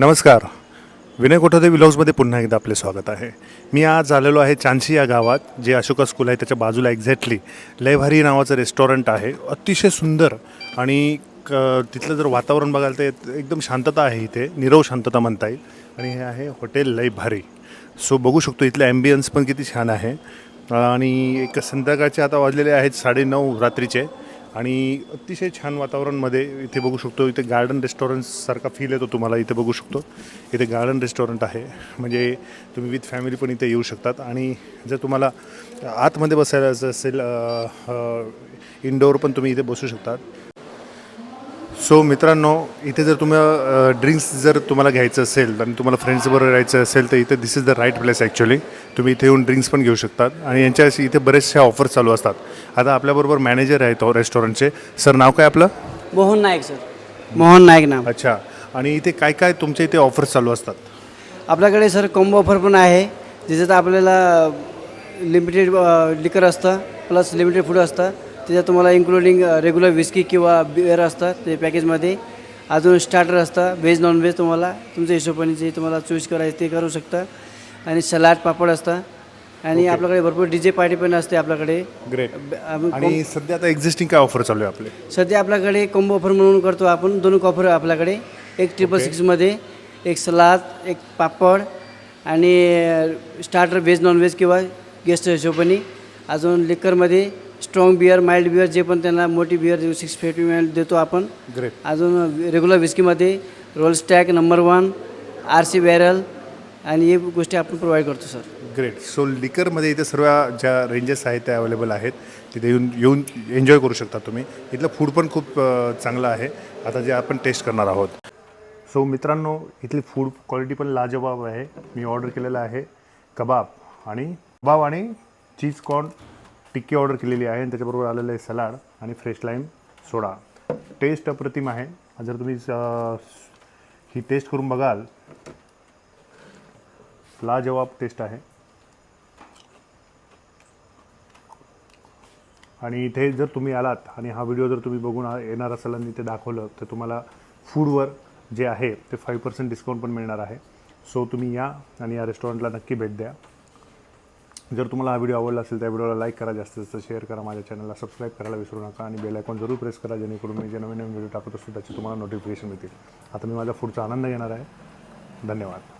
नमस्कार. विनय कोठोदे विलॉग्समध्ये पुन्हा एकदा आपले स्वागत आहे. मी आज आलेलो आहे चांसी या गावात जे अशोका स्कूल आहे त्याच्या बाजूला एक्झॅक्टली लयभारी नावाचं रेस्टॉरंट आहे. अतिशय सुंदर आणि क तिथलं जर वातावरण बघाल तर एकदम शांतता आहे इथे निरव शांतता म्हणता येईल. आणि हे आहे हॉटेल लय भारी. सो बघू शकतो इथलं ॲम्बियन्स पण किती छान आहे. आणि एक संध्याकाळचे आता वाजलेले आहेत साडेनऊ रात्रीचे. आणि अतिशय छान वातावरणमध्ये इथे बघू शकतो इथे गार्डन रेस्टॉरंटसारखा फील येतो तुम्हाला इथे बघू शकतो. इथे गार्डन रेस्टॉरंट आहे. म्हणजे तुम्ही विथ फॅमिली पण इथे येऊ शकतात. आणि जर तुम्हाला आतमध्ये बसायला असेल इनडोअर पण तुम्ही इथे बसू शकतात. सो मित्रांनो इथे जर तुम्हाला ड्रिंक्स जर तुम्हाला घ्यायचं असेल आणि तुम्हाला फ्रेंड्सबरोबर राहायचं असेल तर इथे this is the right place actually तुम्ही इथे येऊन ड्रिंक्स पण घेऊ शकतात. आणि यांच्या इथे बरेचशा ऑफर्स चालू असतात. आता आपल्याबरोबर मॅनेजर आहेत हो रेस्टॉरंटचे सर नाव काय आपलं? मोहन नाईक सर मोहन नाईक नाव. अच्छा. आणि इथे काय काय तुमच्या इथे ऑफर्स चालू असतात? आपल्याकडे सर कॉम्बो ऑफर पण आहे. ज्याच्यात आपल्याला लिमिटेड लिकर असतं प्लस लिमिटेड फूड असतं. त्याच्यात तुम्हाला इन्क्लुडिंग रेग्युलर विस्की किंवा बिअर असतं ते पॅकेजमध्ये अजून स्टार्टर असतं व्हेज नॉन व्हेज तुम्हाला. तुमच्या हिशोबाने जे तुम्हाला चूज करायचं ते करू शकता. आणि सलाड पापड असतं. आणि आपल्याकडे भरपूर डी जे पार्टी पण असते आपल्याकडे. ग्रेट आणि सध्या आता एक्झिस्टिंग काय ऑफर चालू आहे आपले? सध्या आपल्याकडे कॉम्बो ऑफर म्हणून करतो आपण. दोन ऑफर आपल्याकडे. एक ट्रिपल सिक्समध्ये एक सलाद एक पापड आणि स्टार्टर व्हेज नॉन व्हेज किंवा गेस्ट हिशोबाने. अजून लिकरमध्ये स्ट्रॉंग बिअर माइल्ड बिअर जे पण त्यांना मोठी बिअर सिक्स फिफ्टी एम देतो आपण. ग्रेट अजून regular विस्कीमध्ये Royal Stag number one R C barrel आणि हे गोष्टी आपण प्रोव्हाइड करतो सर ग्रेट सो लिकरमध्ये इथे सर्व ज्या रेंजेस आहेत त्या अवेलेबल आहेत. तिथे येऊन येऊन एन्जॉय करू शकता तुम्ही. इथलं फूड पण खूप अ, चांगलं आहे. आता जे आपण टेस्ट करणार आहोत. सो मित्रांनो इथली फूड क्वालिटी पण लाजवाब आहे. मी ऑर्डर केलेलं आहे. कबाब आणि कबाब आणि चीज कॉर्न टिक्की ऑर्डर केलेली आहे आणि त्याच्याबरोबर आलेलं आहे सलाड आणि फ्रेश लाईम सोडा. टेस्ट अप्रतिम आहे. जर तुम्ही ही टेस्ट करून बघाल लाजवाब टेस्ट आहे. आणि इथे जर तुम्ही आलात आणि हा व्हिडिओ जर तुम्ही बघून येणार असाल आणि इथे दाखवलं तर तुम्हाला फूडवर जे आहे ते फाईव्ह पर्सेंट डिस्काउंट पण मिळणार आहे. सो तुम्ही या आणि या रेस्टॉरंटला नक्की भेट द्या. जर तुम्हाला हा व्हिडिओ आवडला असेल त्या व्हिडिओला लाईक करा जास्तीत जास्त शेअर करा माझ्या चॅनलला सबस्क्राईब करायला विसरू नका आणि बेल आयकॉन जरूर प्रेस करा जेणेकरून मी जे नवीन नवीन व्हिडिओ टाकत असतो त्याची तुम्हाला नोटिफिकेशन मिळतील. आता मी माझा पुढचा आनंद घेणार आहे. धन्यवाद.